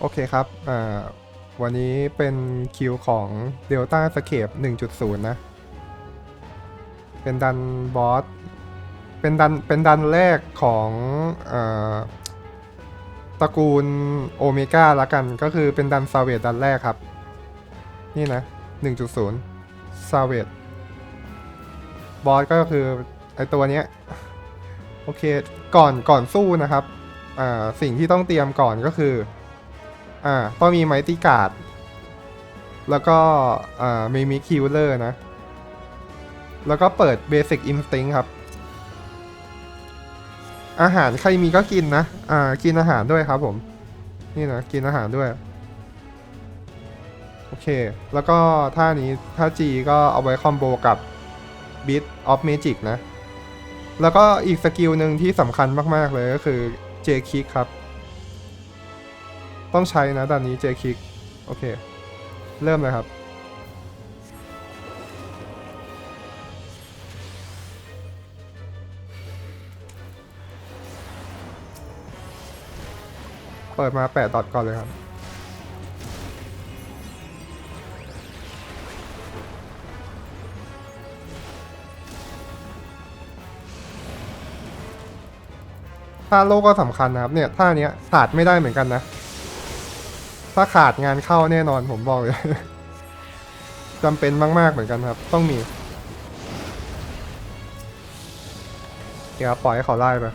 โอเคครับวันนี้เป็นคิวของ Delta Scape 1.0 นะ เป็นดันบอส เป็นดัน เป็นดันแรกของอตระกูลโอเมก้าละกัน ก็คือเป็นดันซาเวดดันแรกครับ นี่นะ 1.0ซาเวดบอสก็คือ ไอตัวเนี้ย โอเค ก่อน ก่อนสู้นะครับ สิ่งที่ต้องเตรียมก่อนก็คือ อ่าต้องมีไมติการ์ดแล้วก็อ่ามีมิคิวเลอร์นะ แล้วก็เปิด Basic Instinct ครับ อาหารใครมีก็กินนะ อ่า กินอาหารด้วยครับผม นี่นะ กินอาหารด้วย โอเค แล้วก็ท่านี้ท่า G ก็เอาไว้คอมโบกับ Bit of Magic นะ แล้วก็อีกสกิลหนึ่งที่สำคัญมาก ๆ เลยก็คือ J Kick ครับ ต้องใช้นะด้านนี้ J Kick โอเค เริ่มเลยครับ เปิดมาแปะดอทก่อนเลยครับท่าโลกก็สำคัญนะครับเนี่ยท่าเนี้ยขาดไม่ได้เหมือนกันนะ ถ้าขาดงานเข้าแน่นอนผมบอกเลยจำเป็นมาก ๆ เหมือนกันครับ ต้องมี เดี๋ยวปล่อยให้เขาไล่ไป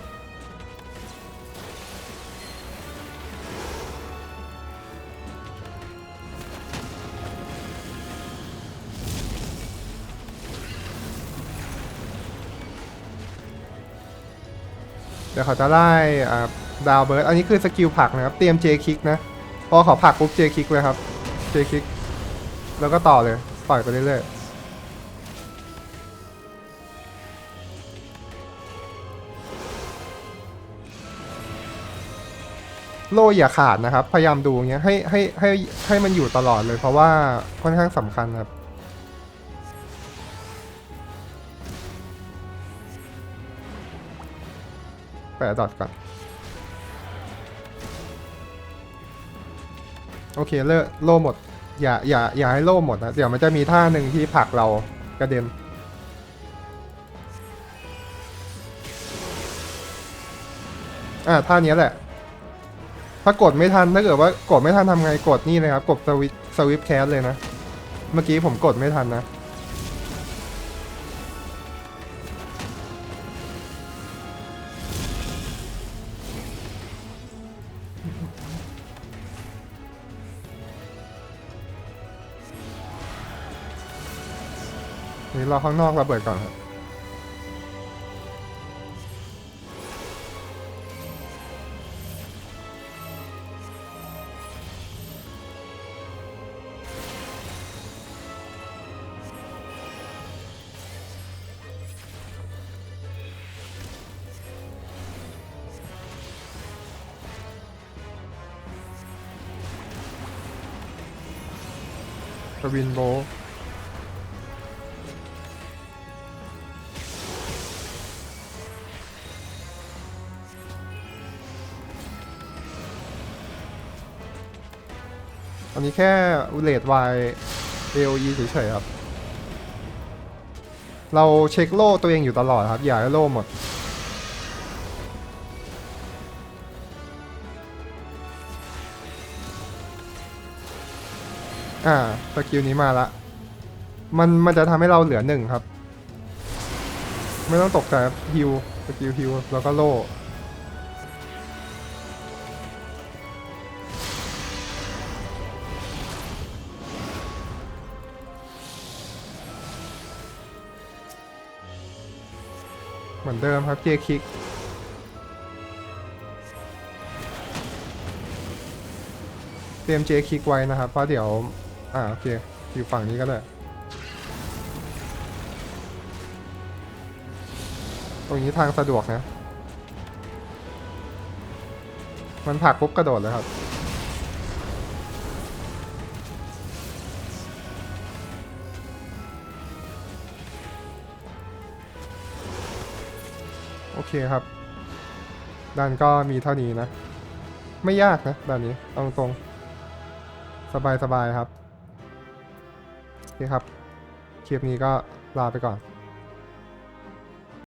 เดี๋ยวเขาจะไล่ดาวเบิร์ด อันนี้คือสกิลผักนะครับ เตรียมเจคิกนะ พอเขาผลักปุ๊บเจคิกเลยครับ เจคิก แล้วก็ต่อเลยปล่อยไปเรื่อยๆ โล่อย่าขาดนะครับ พยายามดูอย่างเงี้ยให้ให้ให้ให้มันอยู่ตลอดเลย เพราะว่าค่อนข้างสำคัญครับแปะดอทก่อน โอเคเลิกโล่หมด อย่าอย่าอย่าให้โล่หมดนะ เดี๋ยวมันจะมีท่าหนึ่งที่ผลักเรากระเด็น อ่าท่านี้แหละ ถ้ากดไม่ทันถ้าเกิดว่ากดไม่ทันทำไงกดนี่เลยครับ กดสวิตสวิปแคสเลยนะ เมื่อกี้ผมกดไม่ทันนะ นี่รอข้างนอกระเบิดก่อนครับกวินโบ อันนี้แค่เลดวาย AOE เฉยๆครับ เราเช็คโล่ตัวเองอยู่ตลอดครับ อย่าให้โล่หมด อ่าสกิลนี้มาละ มันมันจะทำให้เราเหลือหนึ่งครับ ไม่ต้องตกใจฮิวสกิลฮิวแล้วก็โล่ เหมือนเดิมครับเจคิกเตรียมเจคิกไว้นะครับ เพราะเดี๋ยว อ่าโอเค อยู่ฝั่งนี้ก็ได้ ตรงนี้ทางสะดวกนะ มันผักปุ๊บกระโดดเลยครับ เคครับด้านก็มีเท่านี้นะ ไม่ยากนะด้านนี้ตรงตรงๆสบายสบายๆครับโอเคครับ คลิปนี้ก็ลาไปก่อน